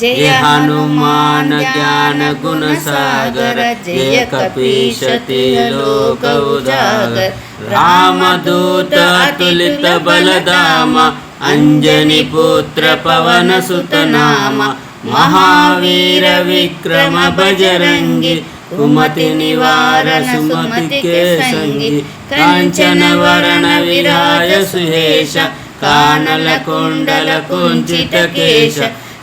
जय हनुमान ज्ञान गुण सागर गुणसागर एकपीशति लोक उदागर रामदूत अतुलित बलदाम अञ्जनि पुत्र पवन सुत नाम महावीर विक्रम बजरङ्गि कुमति निवार सुमति के सङ्गि उमतिनिवार वरण विराय सुहेश कानल कुण्डल कुञ्चित केश।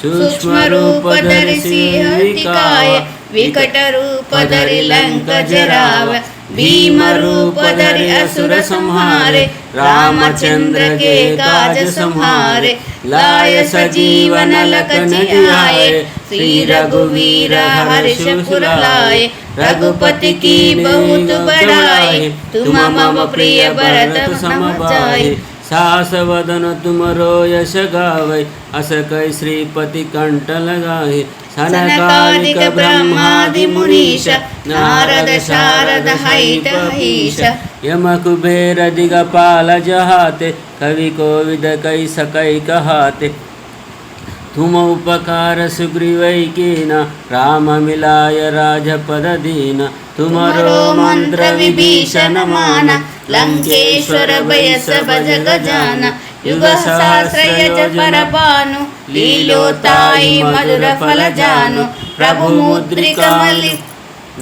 ಸೂಕ್ಷ್ಮ ರೂಪ ಧರಿಸಿ ಹೃತಿಕಾಯ ವಿಕಟ ರೂಪ लाय सजीवन लखन आय श्री रघुवीर हर्ष लाय रघुपति की बहुत बड़ाई तुम मम प्रिय भरत समझाए सास वदन तुमरो यश गावै अस कै श्रीपति कंठ लगाए सनकादिक ब्रह्मादि मुनीश नारद शारद हैत हईश यम कुबेर दिगपाल जहाते कवि कोविद कै सकै कहाते तुमौपकार सुग्रीवैकेन राममिलाय राजपदधीन तुमरो मन्त्रविभीषणमान लङ्केश्वर भयसभजगजान युगसहस्रयज परभानु लीलोतायि मधुरफलजानु, प्रभुमुद्रिकमलि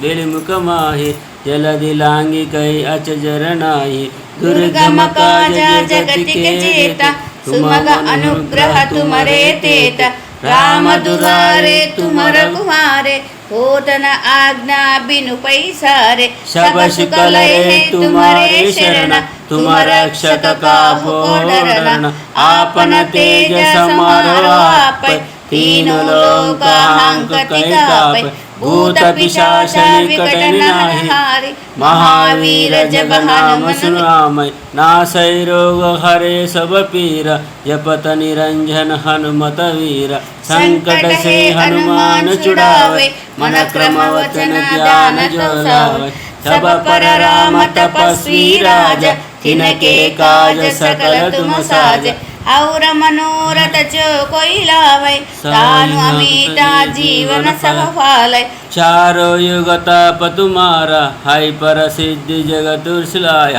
वेलिमुखमाहि जलधि लाङ्गिकै अचजरणायि दुर्गमकाज जगति के चेता सुमग अनुग्रह तुमरे तेत राम दुलारे तुम रघुमारे होतन आज्ञा बिनु पैसारे सब शुकल है तुम्हारे शरण तुम रक्षक काहू डरन आपन तेज समारो आप तीन लोक हांक कै काप भूत पिशाच निकट नाही महावीर जब हनुम सुनामय नासै रोग हरे सब पीर जपत निरंजन हनुमत वीर संकट से हनुमान छुड़ावे मन क्रम वचन ध्यान जो लावे सब पर राम तपस्वी राज तिनके काज सकल तुम साज ಅವರ ಮನೋರಥ ಕೊಯ್ಲಾವೈ. ತಾನು ಅಮಿತ ಜೀವನ ಸಹಫಾಲೈ ಚಾರೋ ಯುಗ ತಾಪ ತುಮಾರ ಹೈ ಪರ ಸಿದ್ಧಿ ಜಗತು ಶಿಲಾಯ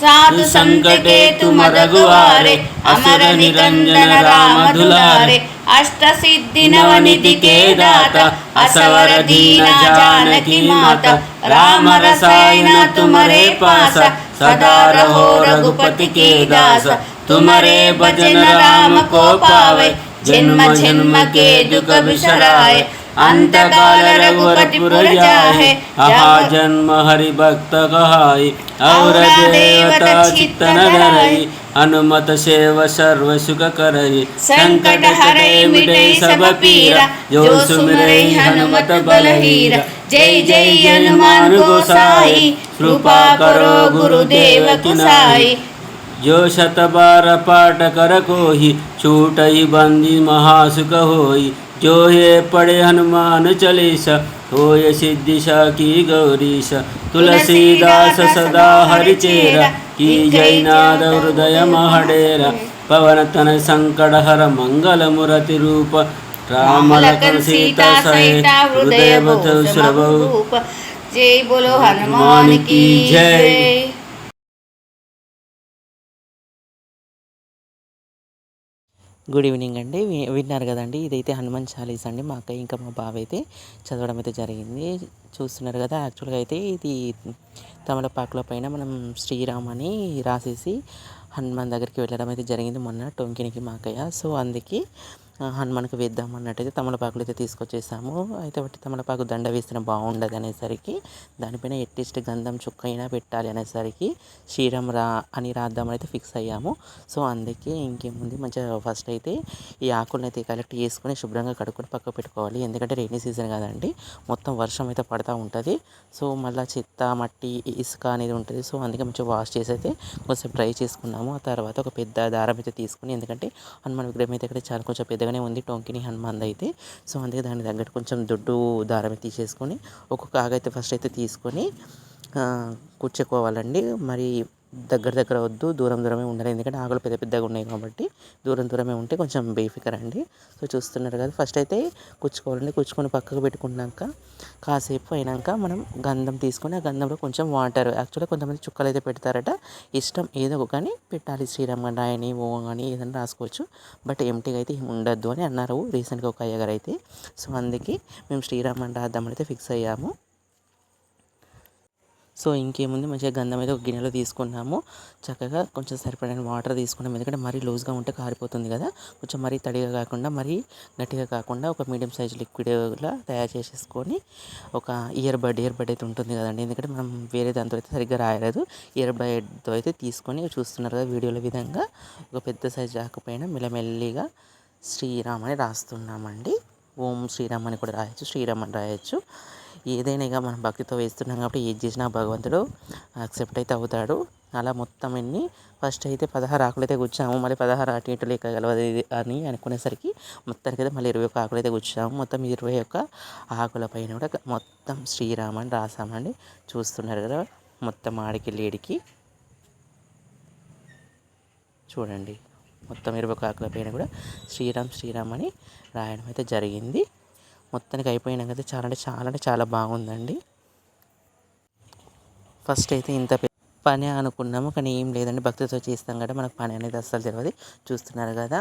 ಸಾಧು ಸಂಕಟೆ ತುಮ ರಘುವಾರೆ ಅಮರ ನಿರಂಜನ ರಾಮ ದುಲಾರೆ. ಅಷ್ಟ ಸಿದ್ಧಿ ನವನಿಧಿ ಕೇದಾತ ಅಸವರ ದೀನ ಜಾನಕಿ ಮಾತ. ರಾಮ ರಸಾಯನ ತುಮರೇ ಪಾಸ. ಸದಾ ರಹೋ ರಘುಪತಿ ಕೇದಾಸ. तुम्हारे भजन राम को पावे, जन्म जन्म के दुख बिसराए अंत काल रघुपति पुर जाहे आहा जन्म हरि भक्त कहाय और देवता चित्तन धरई हनुमत सेव सर्व सुख करई, संकट हरे मिटे सब पीरा, जो सुमिरै हनुमत बलहीरा, जय जय हनुमान गोसाई, कृपा करो गुरुदेव कुसाई जो शत बार पाठ कर कोहि छूट ही बंदी महासुख होई। जो हे पढ़े हनुमान चालीसा होय सिद्धिशा की गौरीश तुलसीदास सदा हरिचेरा की जय नाद हृदय महडेरा। पवन तन संकट हर मंगल मुरति रूप। राम लखन सीता सहित हृदय सुरभु। जय बोलो हनुमान की जय। గుడ్ ఈవినింగ్ అండి. విన్నారు కదండి. ఇదైతే హనుమాన్ చాలీస్ అండి. మా అక్క ఇంకా మా బావ అయితే చదవడం అయితే జరిగింది. చూస్తున్నారు కదా యాక్చువల్గా అయితే ఇది తమలపాకుల పైన మనం శ్రీరామ్ అని రాసేసి హనుమాన్ దగ్గరికి వెళ్ళడం అయితే జరిగింది మొన్న టొంకినికి మా అక్కయ్య సో అందుకే హనుమాన్కి వేద్దాం అన్నట్టయితే తమలపాకులు అయితే తీసుకొచ్చేసాము. అయితే ఒకటి తమలపాకు దండ వేసిన బాగుండదు అనేసరికి దానిపైన ఎట్టిస్ట్ గంధం చుక్క అయినా పెట్టాలి అనేసరికి శ్రీరామ్ రా అని రాద్దామని అయితే ఫిక్స్ అయ్యాము. సో అందుకే ఇంకేముంది మంచిగా ఫస్ట్ అయితే ఈ ఆకులను అయితే కలెక్ట్ చేసుకొని శుభ్రంగా కడుక్కొని పక్క పెట్టుకోవాలి. ఎందుకంటే రైనీ సీజన్ కదండి మొత్తం వర్షం అయితే పడుతూ ఉంటుంది. సో మళ్ళీ చెత్త మట్టి ఇసుక అనేది ఉంటుంది. సో అందుకే మంచిగా వాష్ చేసి అయితే కొంచెం డ్రై చేసుకున్నాము. ఆ తర్వాత ఒక పెద్ద దారం అయితే తీసుకుని ఎందుకంటే హనుమాన్ విగ్రహం అయితే ఇక్కడ చాలా కొంచెం పెద్ద పెద్దగానే ఉంది టొంకిని హనుమాన్ అయితే సో అందుకే దాని తగ్గట్టు కొంచెం దొడ్డు దారం తీసేసుకొని ఒక్కొక్క ఆగైతే ఫస్ట్ అయితే తీసుకొని ఆ, మరి దగ్గర దగ్గర వద్దు దూరం దూరమే ఉండాలి. ఎందుకంటే ఆకులు పెద్ద పెద్దగా ఉన్నాయి కాబట్టి దూరం దూరమే ఉంటే కొంచెం బేఫికర్ అండి. సో చూస్తున్నారు కదా ఫస్ట్ అయితే కుచ్చుకోవాలండి. కుచ్చుకొని పక్కకు పెట్టుకున్నాక కాసేపు అయినాక మనం గంధం తీసుకొని ఆ గంధంలో కొంచెం వాటర్ యాక్చువల్గా కొంతమంది చుక్కలు అయితే పెడతారట. ఇష్టం ఏదో ఒక కానీ పెట్టాలి. శ్రీరామ్ రాయని ఓ అని ఏదైనా రాసుకోవచ్చు. బట్ ఎంటీగా అయితే ఉండద్దు అని అన్నారు రీసెంట్గా ఒక అయ్యగారు అయితే. సో అందుకే మేము శ్రీరామ్ అని రాద్దామని అయితే ఫిక్స్ అయ్యాము. సో ఇంకేముంది? మంచిగా గంధం అయితే ఒక గిన్నెలో తీసుకున్నాము. చక్కగా కొంచెం సరిపడిన వాటర్ తీసుకున్నాము. ఎందుకంటే మరీ లూజ్గా ఉంటే కారిపోతుంది కదా. కొంచెం మరీ తడిగా కాకుండా మరీ గట్టిగా కాకుండా ఒక మీడియం సైజ్ లిక్విడ్లా తయారు చేసేసుకొని ఒక ఇయర్ బడ్ ఇయర్ బడ్ అయితే ఉంటుంది కదండి. ఎందుకంటే మనం వేరే దాంతో అయితే సరిగ్గా రాయలేదు. ఇయర్ బడ్తో అయితే తీసుకొని చూస్తున్నారు కదా వీడియోల విధంగా. ఒక పెద్ద సైజ్ రాకపోయినా మెల్లమెల్లిగా శ్రీరామ్ అని రాస్తున్నామండి. ఓం శ్రీరామ్ అని కూడా రాయొచ్చు శ్రీరామ్ అని రాయొచ్చు. ఏదైనా ఇక మనం భక్తితో వేస్తున్నాం కాబట్టి ఏది చేసినా భగవంతుడు యాక్సెప్ట్ అయితే అవుతాడు. అలా మొత్తం ఎన్ని? ఫస్ట్ అయితే పదహారు ఆకులు అయితే కూర్చాము మళ్ళీ పదహారు అటు ఇటు లేక కలవదు అని అనుకునేసరికి మొత్తానికి అయితే మళ్ళీ ఇరవై ఒక్క ఆకులు అయితే కూర్చాము మొత్తం ఇరవై ఒక్క ఆకుల పైన కూడా మొత్తం శ్రీరామని రాసామండి చూస్తున్నారు కదా మొత్తం ఆడికి లేడికి చూడండి. మొత్తం ఇరవై ఒక ఆకుల పైన కూడా శ్రీరామ్ శ్రీరామ్ అని రాయడం అయితే జరిగింది. మొత్తానికి అయిపోయినాక అయితే చాలా అంటే చాలా అంటే చాలా బాగుందండి. ఫస్ట్ అయితే ఇంత పని అనుకున్నాము కానీ ఏం లేదండి. భక్తితో చేస్తాం కదా మనకు పని అనేది అస్సలు తెలియదు చూస్తున్నారు కదా.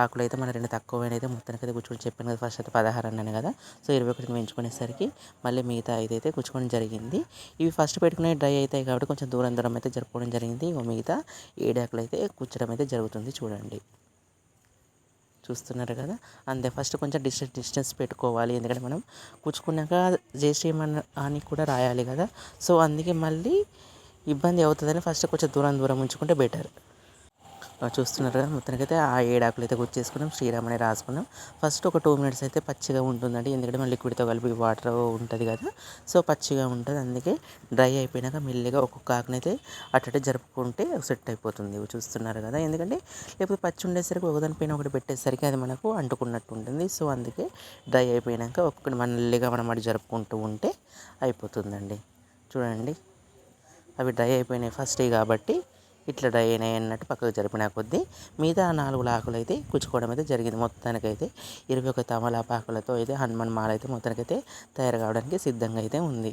ఆకులు అయితే మన రెండు తక్కువ అయితే మొత్తానికి అయితే కూర్చొని చెప్పాను కదా. ఫస్ట్ అయితే పదహారు అన్నాను కదా. సో ఇరవై ఒకటికి పెంచుకునేసరికి మళ్ళీ మిగతా ఐదు అయితే కూర్చుకోవడం జరిగింది. ఇవి ఫస్ట్ పెట్టుకునే డ్రై అవుతాయి కాబట్టి కొంచెం దూరం దూరం అయితే జరుపుకోవడం జరిగింది. ఇక మిగతా ఏడాకులు అయితే కూర్చోడం అయితే జరుగుతుంది. చూడండి. చూస్తున్నారు కదా. అంతే ఫస్ట్ కొంచెం డిస్టెన్స్ డిస్టెన్స్ పెట్టుకోవాలి. ఎందుకంటే మనం కూర్చుకున్నాక జయశ్రీమన్ అని కూడా రాయాలి కదా. సో అందుకే మళ్ళీ ఇబ్బంది అవుతుందని ఫస్ట్ కొంచెం దూరం దూరం ఉంచుకుంటే బెటర్. చూస్తున్నారు కదా. మొత్తానికైతే ఆ ఏడాకులు అయితే గుర్చేసుకున్నాం శ్రీరామ్ అని రాసుకున్నాం. ఫస్ట్ ఒక టూ మినిట్స్ అయితే పచ్చిగా ఉంటుందండి. ఎందుకంటే మన లిక్విడ్తో కలిపి వాటర్ ఉంటుంది కదా. సో పచ్చిగా ఉంటుంది. అందుకే డ్రై అయిపోయినాక మెల్లిగా ఒక్కొక్క ఆకునైతే అట్టటే జరుపుకుంటే సెట్ అయిపోతుంది. చూస్తున్నారు కదా. ఎందుకంటే లేకపోతే పచ్చి ఉండేసరికి ఒకదానిపైన ఒకటి పెట్టేసరికి అది మనకు అంటుకున్నట్టు ఉంటుంది. సో అందుకే డ్రై అయిపోయినాక ఒక్కొక్కటి మళ్ళీగా మనం అటు జరుపుకుంటూ ఉంటే అయిపోతుందండి. చూడండి. అవి డ్రై అయిపోయినాయి ఫస్ట్ కాబట్టి ఇట్లా డ్రై అయినాయి అన్నట్టు పక్కకు జరిపిన కొద్దీ మిగతా నాలుగు ఆకులు అయితే కుచ్చుకోవడం అయితే జరిగింది. మొత్తానికైతే ఇరవై ఒక తమలాపాకులతో అయితే హనుమాన్ మాల అయితే మొత్తానికైతే తయారు కావడానికి సిద్ధంగా అయితే ఉంది.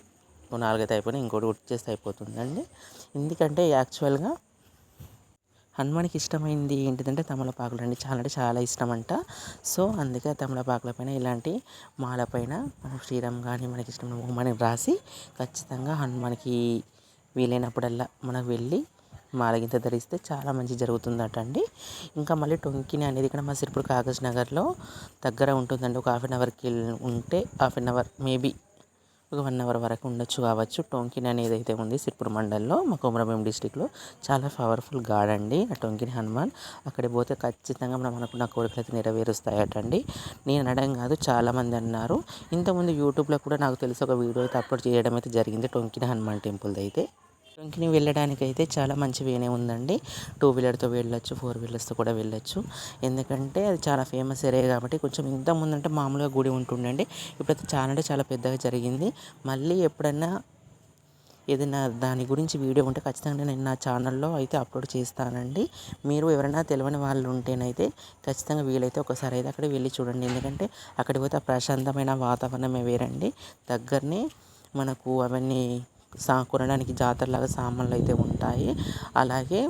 నాలుగైతే అయిపోయినాయి ఇంకోటి ఉడిచేస్తే అయిపోతుందండి. ఎందుకంటే యాక్చువల్గా హనుమానికి ఇష్టమైంది ఏంటిదంటే తమలపాకులు అండి. చాలా అంటే చాలా ఇష్టం అంట సో అందుకే తమలపాకుల పైన ఇలాంటి మాల పైన మనం శ్రీరామ్ కానీ మనకి ఇష్టమైన బొమ్మని రాసి ఖచ్చితంగా హనుమానికి వీలైనప్పుడల్లా మనకు వెళ్ళి మాలగింత ధరిస్తే చాలా మంచి జరుగుతుందట అండి ఇంకా మళ్ళీ టొంకిని అనేది ఇక్కడ మా సిరిపుడు కాగజ్ నగర్లో దగ్గర ఉంటుందండి. ఒక హాఫ్ అన్ అవర్కి ఉంటే హాఫ్ అన్ అవర్ మేబీ ఒక వన్ అవర్ వరకు ఉండొచ్చు కావచ్చు. టొంకిన్ అనేది అయితే ఉంది సిర్పూర్ మండల్లో మా కొమరంభీం డిస్టిక్లో. చాలా పవర్ఫుల్ గాడ్ అండి ఆ టొంకిన్ హనుమాన్. అక్కడికి పోతే ఖచ్చితంగా మనం అనుకున్న కోరికలు అయితే నెరవేరుస్తాయట అండి నేను అనడం కాదు చాలామంది అన్నారు. ఇంతకుముందు యూట్యూబ్లో కూడా నాకు తెలిసి ఒక వీడియో అయితే అప్లోడ్ చేయడం అయితే జరిగింది టొంకిన్ హనుమాన్ టెంపుల్ది అయితే. టొంకిని వెళ్ళడానికి అయితే చాలా మంచి వేనే ఉందండి. టూ వీలర్తో వెళ్ళొచ్చు ఫోర్ వీలర్స్తో కూడా వెళ్ళొచ్చు. ఎందుకంటే అది చాలా ఫేమస్ ఏరియా కాబట్టి కొంచెం ఇంత ముందంటే మామూలుగా గుడి ఉంటుండండి. ఇప్పుడైతే చాలా అంటే చాలా పెద్దగా జరిగింది. మళ్ళీ ఎప్పుడన్నా ఏదైనా దాని గురించి వీడియో ఉంటే ఖచ్చితంగా నేను నా ఛానల్లో అయితే అప్లోడ్ చేస్తానండి. మీరు ఎవరైనా తెలియని వాళ్ళు ఉంటేనైతే ఖచ్చితంగా వీలైతే ఒకసారి అయితే అక్కడ వెళ్ళి చూడండి. ఎందుకంటే అక్కడికి పోతే ప్రశాంతమైన వాతావరణమే వేరండి. దగ్గరనే మనకు అవన్నీ సా కొనడానికి జాతరలాగా సామాన్లు అయితే ఉంటాయి. అలాగే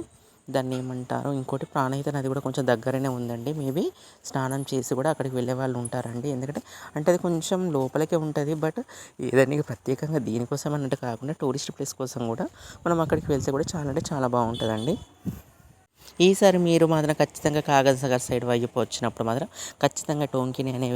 దాన్ని ఏమంటారు ఇంకోటి ప్రాణహిత నది కూడా కొంచెం దగ్గరనే ఉందండి. మేబీ స్నానం చేసి కూడా అక్కడికి వెళ్ళే వాళ్ళు ఉంటారండి. ఎందుకంటే అంటే అది కొంచెం లోపలికే ఉంటుంది. బట్ ఏదైనా ప్రత్యేకంగా దీనికోసం అన్నట్టు కాకుండా టూరిస్ట్ ప్లేస్ కోసం కూడా మనం అక్కడికి వెళ్తే కూడా చాలా అంటే చాలా బాగుంటుందండి. ఈసారి మీరు మాత్రం ఖచ్చితంగా కాగజ్ నగర్ సైడ్ వైపు వచ్చినప్పుడు మాత్రం ఖచ్చితంగా టోంకిని అనే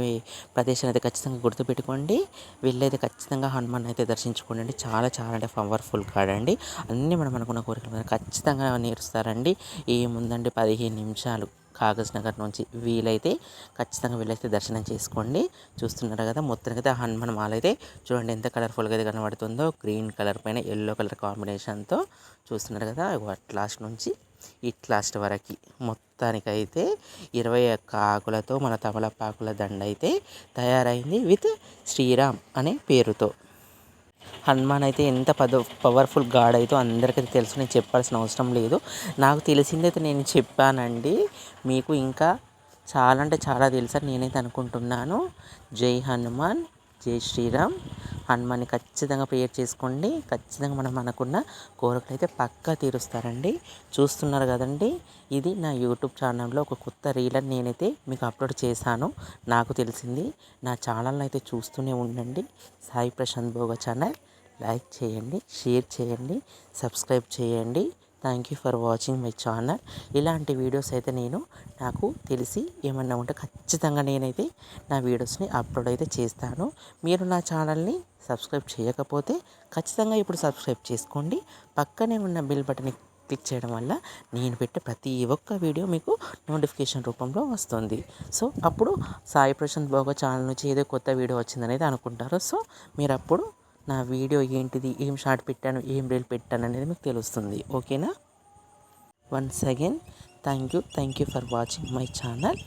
ప్రదేశం అయితే ఖచ్చితంగా గుర్తుపెట్టుకోండి. వెళ్ళైతే ఖచ్చితంగా హనుమాన్ అయితే దర్శించుకోండి చాలా చాలా అంటే పవర్ఫుల్ కాడండి అన్నీ మనం అనుకున్న కోరికలు మాత్రం ఖచ్చితంగా నేర్స్తారండి. ఏముందండి పదిహేను నిమిషాలు కాగజ్ నగర్ నుంచి వీలైతే ఖచ్చితంగా వీలైతే దర్శనం చేసుకోండి. చూస్తున్నారు కదా మొత్తానికి అయితే హనుమాన్ మాల అయితే చూడండి ఎంత కలర్ఫుల్గా అయితే కనబడుతుందో. గ్రీన్ కలర్ పైన ఎల్లో కలర్ కాంబినేషన్తో చూస్తున్నారు కదా అట్ లాస్ట్ నుంచి ఇట్ లాస్ట్ వరకు. మొత్తానికైతే ఇరవై ఒక్క ఆకులతో మన తమలపాకుల దండ అయితే తయారైంది విత్ శ్రీరామ్ అనే పేరుతో. హనుమాన్ అయితే ఎంత పద పవర్ఫుల్ గాడ్ అయితే అందరికీ తెలుసు నేను చెప్పాల్సిన అవసరం లేదు. నాకు తెలిసిందైతే నేను చెప్పానండి. మీకు ఇంకా చాలా అంటే చాలా తెలుసని నేనైతే అనుకుంటున్నాను. జై హనుమాన్. జై శ్రీరామ్. హనుమాన్ని ఖచ్చితంగా ప్రేయర్ చేసుకోండి. ఖచ్చితంగా మనం అనుకున్న కోరికలు అయితే పక్కా తీరుస్తారండి. చూస్తున్నారు కదండి ఇది నా యూట్యూబ్ ఛానల్లో ఒక కొత్త రీల్ అని నేనైతే మీకు అప్లోడ్ చేశాను. నాకు తెలిసింది నా ఛానల్ని అయితే చూస్తూనే ఉండండి. సాయి ప్రశాంత్ భోగ ఛానల్ లైక్ చేయండి షేర్ చేయండి సబ్స్క్రైబ్ చేయండి. Thank you for watching my channel ఇలాంటి వీడియోస్ అయితే నేను నాకు తెలిసి ఏమన్నా ఉంటే ఖచ్చితంగా నేనైతే నా వీడియోస్ని అప్లోడ్ అయితే చేస్తాను. మీరు నా ఛానల్ని సబ్స్క్రైబ్ చేయకపోతే ఖచ్చితంగా ఇప్పుడు సబ్స్క్రైబ్ చేసుకోండి. పక్కనే ఉన్న బిల్ బటన్ క్లిక్ చేయడం వల్ల నేను పెట్టే ప్రతి ఒక్క వీడియో మీకు నోటిఫికేషన్ రూపంలో వస్తుంది. సో అప్పుడు సాయి ప్రశాంత్ బాగా ఛానల్ నుంచి ఏదో కొత్త వీడియో వచ్చిందనేది అనుకుంటారు. సో మీరు అప్పుడు నా వీడియో ఏంటిది? ఏం షార్ట్ పెట్టాను? ఏం రీల్ పెట్టాను అనేది మీకు తెలుస్తుంది. ఓకేనా? Once again thank you thank you for watching my channel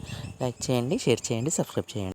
like చేయండి షేర్ చేయండి సబ్స్క్రైబ్ చేయండి.